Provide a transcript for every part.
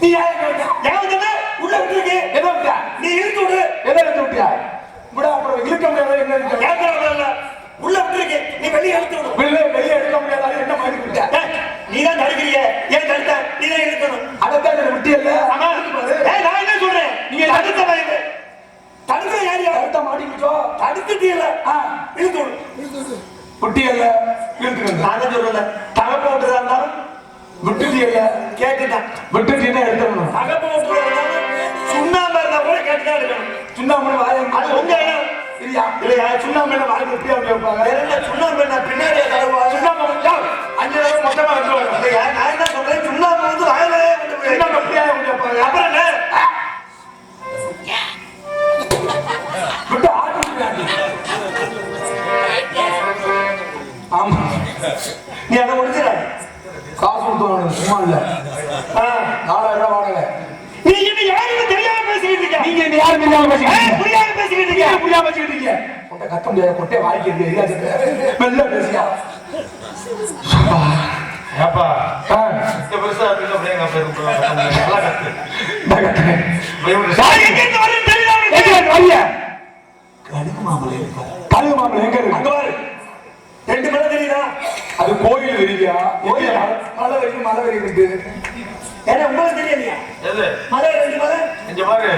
நீ உள்ள விட்டுருக்கு. எதோ நீ இழுத்து விடு எதோ இழுத்து விட்டியா விட அப்புறம் இழுக்க முடியாது என்ன இருக்கு உள்ள விட்டுருக்கு நீ வெளியே இழுத்து விடு வெளியே வெளியே எடுக்க முடியாது என்ன மாதிரி நீ தான் தடுக்கிறிய ஏன் விட்டியல்ல இழுத்துக்கங்க நான் தான் சொல்றேன் தகப்ப விட்டுறதா இருந்தாலும் விட்டுட்டியல்ல கேட்டுட்டான். விட்டுட்டீங்கன்னா எடுத்துடணும் விட்டுறதா இருந்தாலும் சுண்ணாம்பு இருந்தா கூட கேட்டுதான் எடுக்கணும். சுண்ணாம்பு வாயை அது உங்க இடம். இல்லையா? இல்லையா? சுண்ணாம்பு என்ன வாய்ப்பு எப்படி அப்படி வைப்பாங்க? என்ன? சுண்ணாம்பு என்ன? பின்னாடியே தடவை சுண்ணாம்பு அஞ்சு தடவை மொத்தமா எடுத்துவாங்க இல்லையா? நான் என்ன சொல்றேன்? சுண்ணாம்பு வந்து வாயிலே சுண்ணாம்பு எப்படியா அப்படி வைப்பாங்க. அப்புறம் நீ அதை முடிச்சிட காசு கொடுத்து சும்மா இல்ல. நாலாயிரம் ரூபாய் வாடகை. நீ இன்னும் யாருன்னு தெரியாம பேசிக்கிட்டு நீங்க யாரும் தெரியாம பேசிக்கிட்டு. புரியாம பேசிக்கிட்டு நீங்க புரியாம பேசிக்கிட்டு இருக்கீங்க? கொட்டை கத்த முடியாது கொட்டை வாய்க்கிறது எரியாது மெல்ல பேசியா. ஏப்பா. இந்த பெருசா பிள்ளை பிள்ளைங்க அப்ப இருக்கு நல்லா கத்து நான் கத்துறேன். நான் எங்க இருந்து வரேன்னு தெரியல எங்க அவனுக்கு. இருக்கு வழிய? கடுகு மாம்பழம் எங்க அங்க இருக்கு பாரு ரெண்டு மலை தெரியுதா அது கோயில் தெரியா கோயில்? மலை வரைக்கும் மலை வரைக்கும் இருக்கு. ஏன்னா உங்களுக்கு தெரியலையா மலை ரெண்டு மலை இங்க பாரு.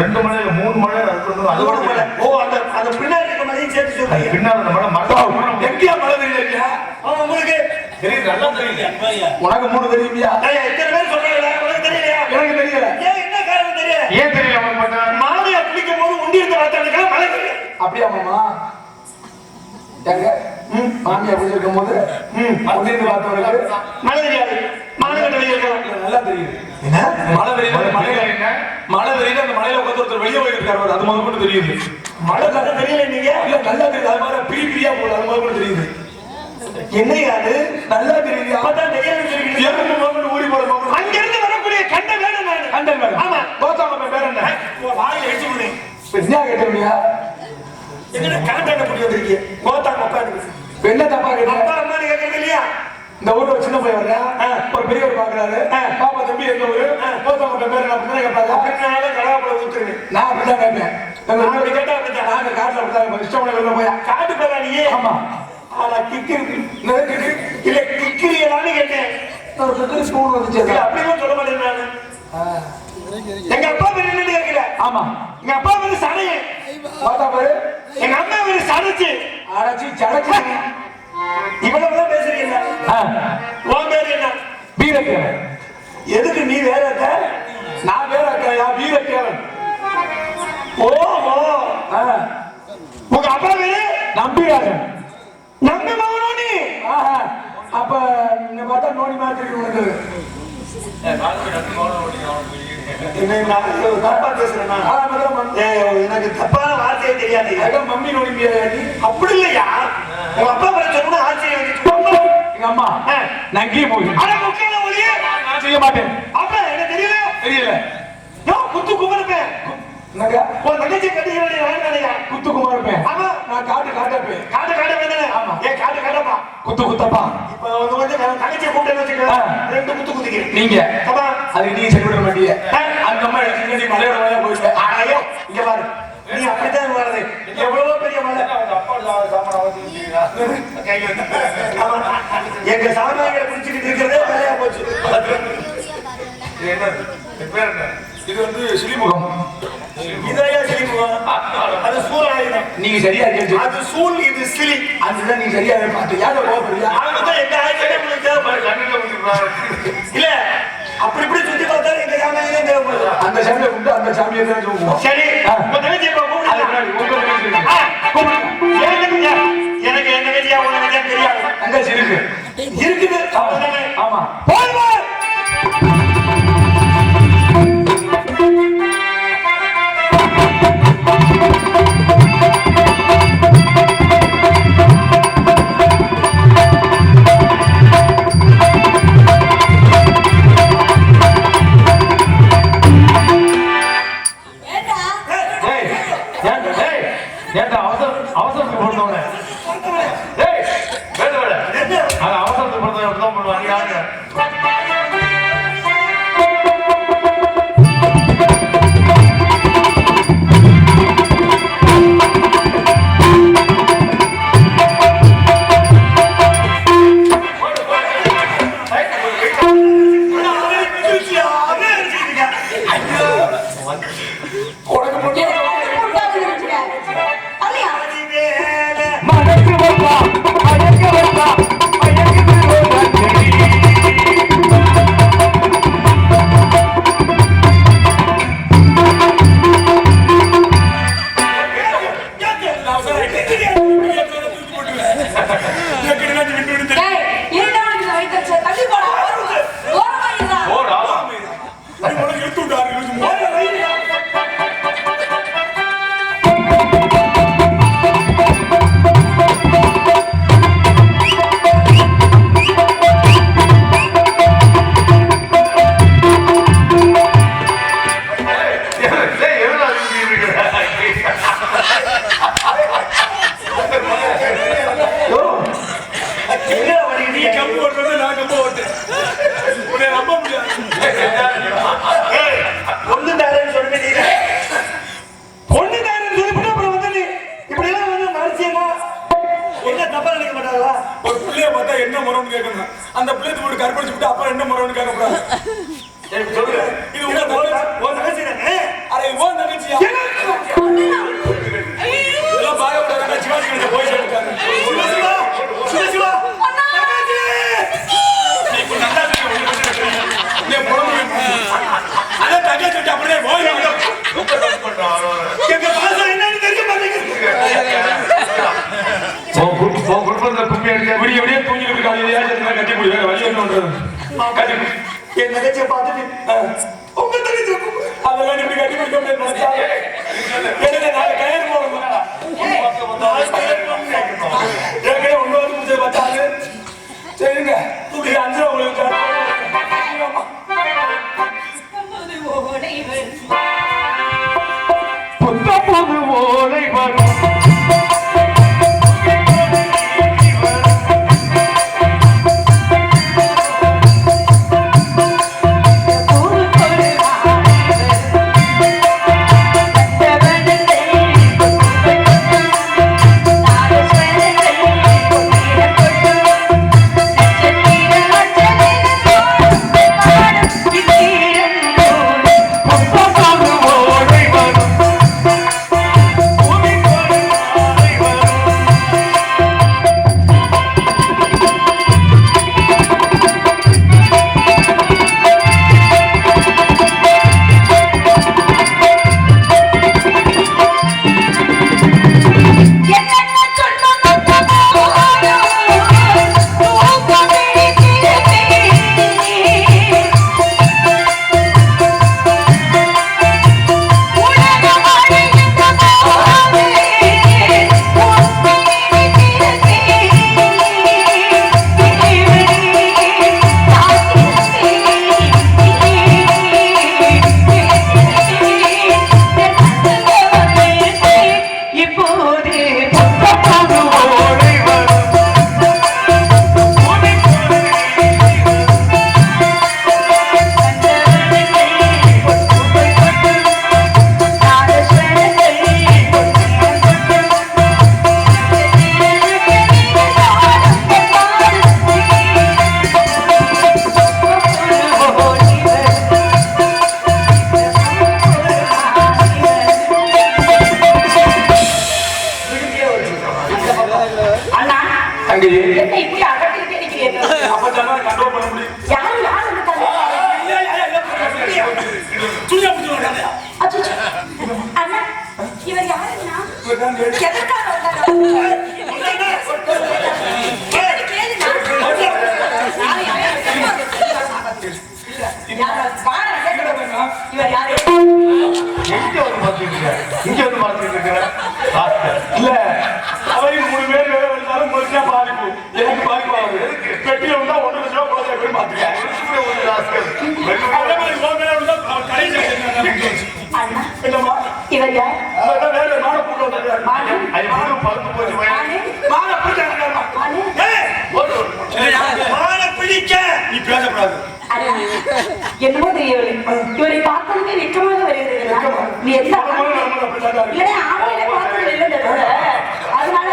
ரெண்டு இல்ல மூணு இருக்கணும் அது கூட மலை. ஓ அந்த அந்த பின்னாடி இருக்க மலையும் சேர்த்து சொல்றீங்க. பின்னால அந்த மழை மட்டம் எங்கேயா மலை தெரியல ஆமா உங்களுக்கு. தெரியுது நல்லா தெரியுது. உனக்கு மூணு தெரியுமியா? ஏய், இத்தனை பேர் சொல்றாங்களா? உங்களுக்கு தெரியலையா? எனக்கு தெரியல. ஏன் என்ன காரணம் தெரியல ஏன் தெரியல உனக்கு மட்டும்? மாலையா குளிக்கும் போது உண்டி இருந்த மழை தெரியும் அப்படியா மாமா? எங்க ம், மாமியா குடிச்சிருக்கும் போது ம், அப்படின்னு பார்த்தவங்களுக்கு மழை தெரியாது மழை கட்ட வெளியே இருக்கலாம் நல்லா தெரியுது. என்ன? மழை பெய்யுது மழை என்ன மழை பெய்யுது அந்த மலையில உட்காந்து ஒருத்தர் வெளியே போயிருக்காரு பாரு, அது முதல் கூட தெரியுது. மழை கட்ட தெரியல நீங்க? இல்ல நல்லா தெரியுது. அது மாதிரி பிரி பிரியா போகுது அது முதல் கூட தெரியுது. என்னையா அது? நல்லா தெரியுது. அப்பதான் தெரியாதுன்னு சொல்லிக்கிட்டு எறும்பு முதல்ல ஊடி போட போகும் அங்க இருந்து வரக்கூடிய கண்ட வேணும் நான். கண்டல் மேடம் ஆமா. கோத்தாம பேர் என்ன? வாயில வச்சு என்ன கேட்டோம்யா. எங்கட காண்டாண்ட புடி வந்திருக்கீங்க கோத்தா உட்காந்து என்ன தப்பா கேட்ட. அப்பா அம்மான்னு கேட்கறது இல்லையா? இந்த ஊர்ல சின்ன பையன் வர்றேன் ஒரு பெரியவர் பாக்குறாரு. பாப்பா தம்பி எந்த ஊரு? கோத்தாம பேர் என்ன அப்படின்னு கேட்பாங்க அப்படினால கலாபுரம் ஊத்துருவேன் நான் அப்படிதான் கேட்பேன். எங்க நான் அப்படி கேட்டா அப்படித்தான். நாங்க காட்டுல அப்படிதான் வெளில போயா. காட்டு பேரா நீ. ஆமா. ஆனா கிக்கு? நெருக்கடி இல்ல கிக்கிரியலான்னு கேட்டேன். ஒரு வந்துச்சு இல்ல அப்படியும் சொல்ல மாட்டேன் நானு. எங்க அப்பா பேர் என்னன்னு கேட்கல. ஆமா. எங்க அப்பா பேரு கோத்தா எங்க சடைச்சு அடைச்சி சடச்சு இவ்வளவுதான் பேசுறீங்க. உன் பேரு என்ன? வீரக்கேவன். எதுக்கு நீ வேற இருக்க? நான் வீரக்கையா? வீரக்கேவன். ஓஹோ. உங்க அப்பா பேரு நம்பிராஜன். நம்பி மகனோ நீ? அப்ப பார்த்தா நோனி மாதிரி தெரியும் எனக்கு தப்பான வார்த்தையே தெரியாது மம்மி நோனி பிரியாணி நீ அப்படி இல்லையா? உங்க அப்பா பேர சொன்னா ஆச்சரியம். எங்க அம்மா. ஆ. நங்கி போய் அட முக்கிய ஒளியே. நான் செய்ய மாட்டேன். அப்ப எனக்கு தெரியல. தெரியல. யோ குத்து குமரப்பேன் என்னங்க? உன் தங்கச்சி வேண்டாயா குத்து குமார் இருப்பேன் ஆமா. நான் காட்டு காட்டப்பேன் காட்டு காட்ட வேண்டானே ஆமா. ஏ காட்டு காட்டப்பா. குத்து குத்தப்பா. இப்ப வந்து வச்சுக்க. ரெண்டு குத்து குதிக்கிறேன். நீங்க. அப்பா. அதுக்கு நீங்க சரி விட மாட்டீங்க ஆ. அந்த அம்மா எடுத்துக்கிட்டு நீ மலையோட மலையா போயிட்ட ஐயோ இங்க பாரு. நீ அப்படித்தான் வர்றது. எவ்வளவோ பெரிய மலை. எங்க சாமான்களை குடிச்சுக்கிட்டு இருக்கிறதே வேலையா போச்சு. இது என்ன இது பேர் என்ன? இது வந்து சிலிமுகம் இதையா சிலிமுகம் அது சூழ் ஆயுதம் நீங்க சரியா அது சூழ் இது சிலி. அதுதான் நீங்க சரியா பார்த்து. யார கோபப்படுறியா அதுதான் எங்க ஆயுதமே உங்களுக்கு தேவைப்படுது. கண்ணில் ஊத்திடுறாரு இல்ல அப்படி இப்படி சுத்தி பார்த்தா எங்க சாமான்களே தேவைப்படுது. அந்த சாமியை கூப்பிட்டு அந்த சாமியை தான் சொல்லுவோம் சரி. உங்க தங்கச்சி போட்டோட நான் கம்ப ஓட்டேன் உன்னை நம்ப முடியாது. ஒண்ணு தாரன்னு சொல்லிட்டீங்க ஒண்ணு தாரன்னு சொல்லிட்டு அப்புறம் வந்து இப்படி எல்லாம் வந்து மறைச்சியனா என்ன தப்பா நினைக்க மாட்டாங்களா? ஒரு பிள்ளைய பார்த்தா என்ன மரம்னு கேட்கணும். அந்த பிள்ளைய போட்டு கற்பழிச்சு விட்டு அப்பா என்ன மரம்னு கேட்க கூடாது இது உங்க தங்கச்சி. உன் தங்கச்சி தானே அதை உன் தங்கச்சியா? இதையாச்சும் கட்டி முடி வேற வழி என்ன பண்றது கட்டி. என் தங்கச்சியை பார்த்துட்டு, உங்க தங்கச்சியை கூப்பிடு. அதெல்லாம் இப்படி கட்டி முடிக்க முடியாது நாலு கயிறு போடணும். ஏற்கனவே ஒண்ணு வந்து மச்சான். சரிங்க அஞ்சு உங்களுக்கு அப்ப சொன்னா கண்ட்ரோல் பண்ண முடியும் யாரு யாரு துணியா அண்ணா, இவர் எதற்காக இவர் யாரு? எங்க வந்து பார்த்துட்டு இருக்க? இங்க வந்து பார்த்துட்டு இருக்கிற? இல்ல அவரையும் மூணு பேர் வேலை வந்தாலும் முழுசா பாதிப்பு எனக்கு பாதிப்பு ஆகுது பெட்டியில வந்தா ஒன்று லட்சம் ரூபாய் போதும் எப்படி பாத்துக்க இப்படி ஒரு ஆஸ்கர். வெகு அதே மாதிரி உன் மேல விழுந்தா அவன் கடைசி அண்ணா, என்னம்மா இவர் யார்? அவன் வேலை மாட போட்டு வந்தாரு மானு? அது மாடு பறந்து போச்சு பையன். மானு? மாட பிடிச்சாங்க மானு? ஏய், ஓடு, ஓடு. மானை பிடிக்க நீ பேசக்கூடாது. என்னமோ தெரியவில்லை. இவரை நீ எந்த. இல்லைன்னா பார்த்தது அதனால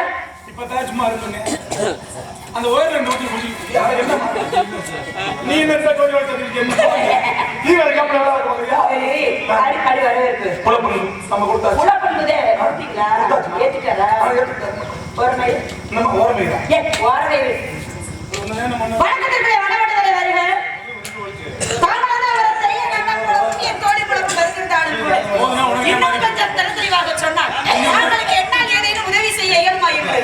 இப்பதான் சும்மா அந்த ஒயர் ரெண்டு என்ன நீ என்ன வச்சிருக்கீங்க நீ வேற கப்பல வேலை சரி, அடி வரவேற்பு பண்ணு நம்ம கொடுத்தா புலா பண்ணுதே கொடுத்தீங்களா? ஏத்துட்டாரா? ஒரு மை நம்ம ஓரமையா ஏ வாரவை இன்னும் கொஞ்சம் தெளிவாக சொன்னார். அவர்களுக்கு என்னால் ஏதேனும் உதவி செய்ய இயல்பா என்று.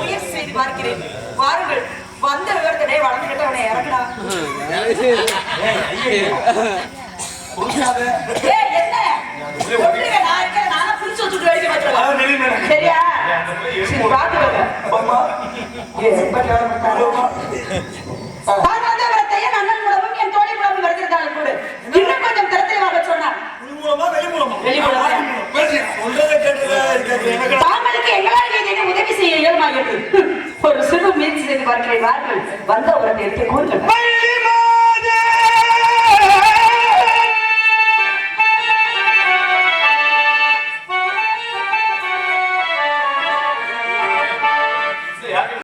முயற்சி செய்து பார்க்கிறேன். வாருங்கள். வந்த விவரத்திலே வளர்ந்துகிட்டு அவனை இறக்குடா. ஏய், என்ன? கூட இன்னும் கொஞ்சம் திறத்தையாக சொன்னார்? தாங்களுக்கு எங்களால் ஏதேனும் உதவி செய்ய என்று. ஒரு சிறு முயற்சி செய்து பார்க்கிறேன் வாருங்கள் வந்த உரத்தை எடுத்து கூறுங்கள்